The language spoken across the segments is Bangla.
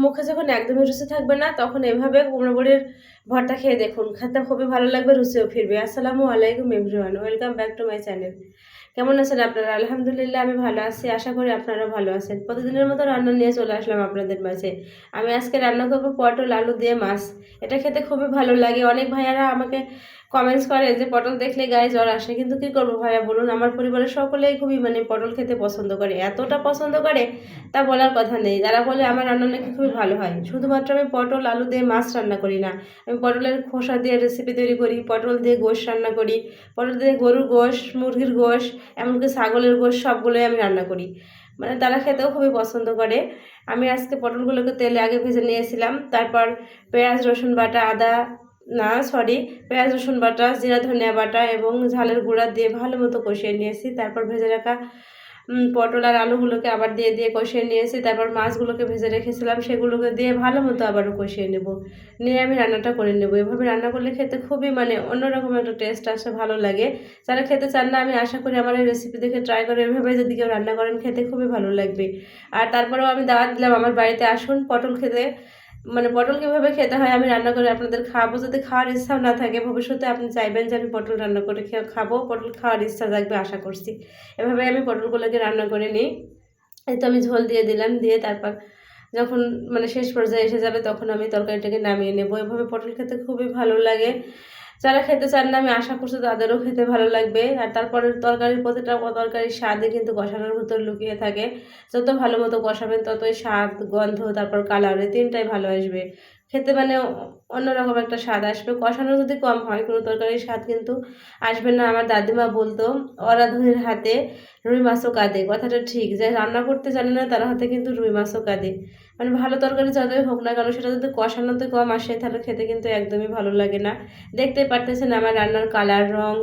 মুখে যখন একদমই রুচি থাকবে না তখন এভাবে কুমড়ো বড়ির ভর্তা খেয়ে দেখুন। খেতে খুবই ভালো লাগবে, রুচিও ফিরবে। আসসালামু আলাইকুম everyone welcome back to my channel কেমন আছেন আপনারা? আলহামদুলিল্লাহ, আমি ভালো আছি। আশা করি আপনারা ভালো আছেন। প্রতিদিনের মতো রান্না নিয়ে চলে আসলাম আপনাদের মাঝে। আমি আজকে রান্না করব পটল, আলু দিয়ে মাছ। এটা খেতে খুবই ভালো লাগে। অনেক ভাইয়ারা আমাকে কমেন্টস করে যে, পটল দেখলে গায়ে জ্বর আসে। কিন্তু কী করব ভাইয়া, বলুন? আমার পরিবারের সকলেই খুবই মানে পটল খেতে পছন্দ করে। এতটা পছন্দ করে, তা বলার কথা নেই। যারা বলে, আমার রান্না নাকি খুবই ভালো হয়? শুধুমাত্র আমি পটল, আলু দিয়ে মাছ রান্না করি না। আমি পটলের খোসা দিয়ে রেসিপি তৈরি করি, পটল দিয়ে গোশ রান্না করি, পটল দিয়ে গরুর গোশ, মুরগির গোশ, এমনকি ছাগলের গোশ সবগুলোই আমি রান্না করি। মানে তারা খেতেও খুবই পছন্দ করে। আমি আজকে পটলগুলোকে তেলে আগে ভেজে নিয়েছিলাম, তারপর পেঁয়াজ, রসুন বাটা, আদা, না সরি পেঁয়াজ, রসুন বাটা, জিরা, ধনিয়া বাটা এবং ঝালের গুঁড়া দিয়ে ভালো মতো কষিয়ে নিয়েছি, তারপর ভেজে রাখা পটল আর আলুগুলোকে আবার দিয়ে দিয়ে কষিয়ে নিয়েছি। তারপর মাছগুলোকে ভেজে রেখেছিলাম, সেগুলোকে দিয়ে ভালো মতো আবারও কষিয়ে নেব। নিয়ে আমি রান্নাটা করে নেব। এভাবে রান্না করলে খেতে খুবই মানে অন্যরকম একটা টেস্ট আসে, ভালো লাগে। যারা খেতে চান না, আমি আশা করি আমার এই রেসিপি দেখে ট্রাই করে এভাবে যদি কেউ রান্না করেন, খেতে খুবই ভালো লাগবে। আর তারপরেও আমি দাওয়াত দিলাম, আমার বাড়িতে আসুন, পটল খেতে। মানে পটল কীভাবে খেতে হয়, আমি রান্না করে আপনাদের খাব। যদি খাওয়ার ইচ্ছাও না থাকে, ভবিষ্যতে আপনি চাইবেন যে আমি পটল রান্না করে খেয়ে খাব। পটল খাওয়ার ইচ্ছা থাকবে, আশা করছি। এভাবে আমি পটলগুলোকে রান্না করে নিই। এই তো আমি ঝোল দিয়ে দিলাম, দিয়ে তারপর যখন মানে শেষ পর্যায়ে এসে যাবে, তখন আমি তরকারিটাকে নামিয়ে নেব। এভাবে পটল খেতে খুবই ভালো লাগে। যারা খেতে চান না, আমি আশা করছি তাদেরও খেতে ভালো লাগবে। আর তারপরে তরকারির প্রতিটা তরকারির স্বাদে কিন্তু কষানোর ভিতর লুকিয়ে থাকে। যত ভালো মতো কষাবেন, ততই স্বাদ, গন্ধ, তারপর কালার এই তিনটাই ভালো আসবে। খেতে মানে অন্যরকম একটা স্বাদ আসবে। কষানো যদি কম হয়, কোনো তরকারির স্বাদ কিন্তু আসবে না। আমার দাদিমা বলতো অরাধনের হাতে রুই মাছও কাঁদে। কথাটা ঠিক, যে রান্না করতে জানে না, তার হাতে কিন্তু রুই মাছও কাঁদে। মানে ভালো তরকারি যতই হোক না কেন, সেটা যদি কষানোতে কম আসে, তাহলে খেতে কিন্তু একদমই ভালো লাগে না। দেখতেই পারতেছেন আমার রান্নার কালার, রং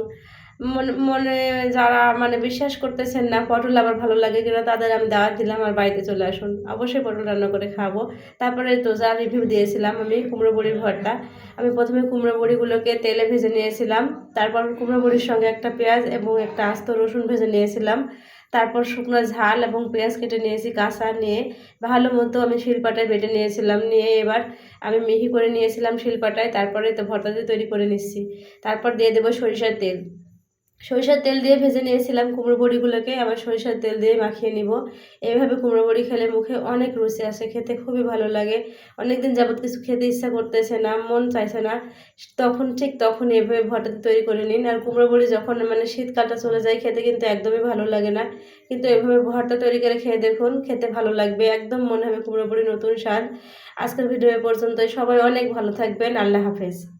মনে যারা মানে বিশ্বাস করতেছেন না পটল আবার ভালো লাগে কিনা তাদের আমি দাওয়াত দিলাম আর বাড়িতে চলে আসুন। অবশ্যই পটল রান্না করে খাব। তারপরে তো যা রিভিউ দিয়েছিলাম আমি কুমড়ো বড়ির ভরটা আমি প্রথমে কুমড়ো বড়িগুলোকে তেলে ভেজে নিয়েছিলাম। তারপর কুমড়ো বড়ির সঙ্গে একটা পেঁয়াজ এবং একটা আস্ত রসুন ভেজে নিয়েছিলাম। তারপর শুকনো ঝাল এবং পেঁয়াজ কেটে নিয়েছি কাঁচা নিয়ে। ভালো মতো আমি শিলপাটায় বেটে নিয়েছিলাম। নিয়ে এবার আমি মিহি করে নিয়েছিলাম শিলপাটায়। তারপরে তো ভর্তাতে তৈরি করে নিচ্ছি। তারপর দিয়ে দেবো সরিষার তেল। সরিষার তেল দিয়ে ভেজে নিয়েছিলাম কুমড়ো বড়িগুলোকে আবার সরিষার তেল দিয়ে মাখিয়ে নিব। এইভাবে কুমড়ো বড়ি খেলে মুখে অনেক রুচি আসে, খেতে খুবই ভালো লাগে। অনেক দিন যাবত কিছু খেতে ইচ্ছা করতেছে না, মন চাইছে না। তখন ঠিক তখন এভাবে ভর্তাতে তৈরি করে নিন। আর কুমড়ো বড়ি যখন মানে শীতকালটা চলে যায়, খেতে কিন্তু একদমই ভালো লাগে না। কিন্তু এভাবে ভর্তা তৈরি করে খেয়ে দেখুন, খেতে ভালো লাগবে। একদম মনে হবে কুমড়ো বড়ি নতুন স্বাদ। আজকের ভিডিও এ পর্যন্তই। সবাই অনেক ভালো থাকবেন। আল্লাহ হাফেজ।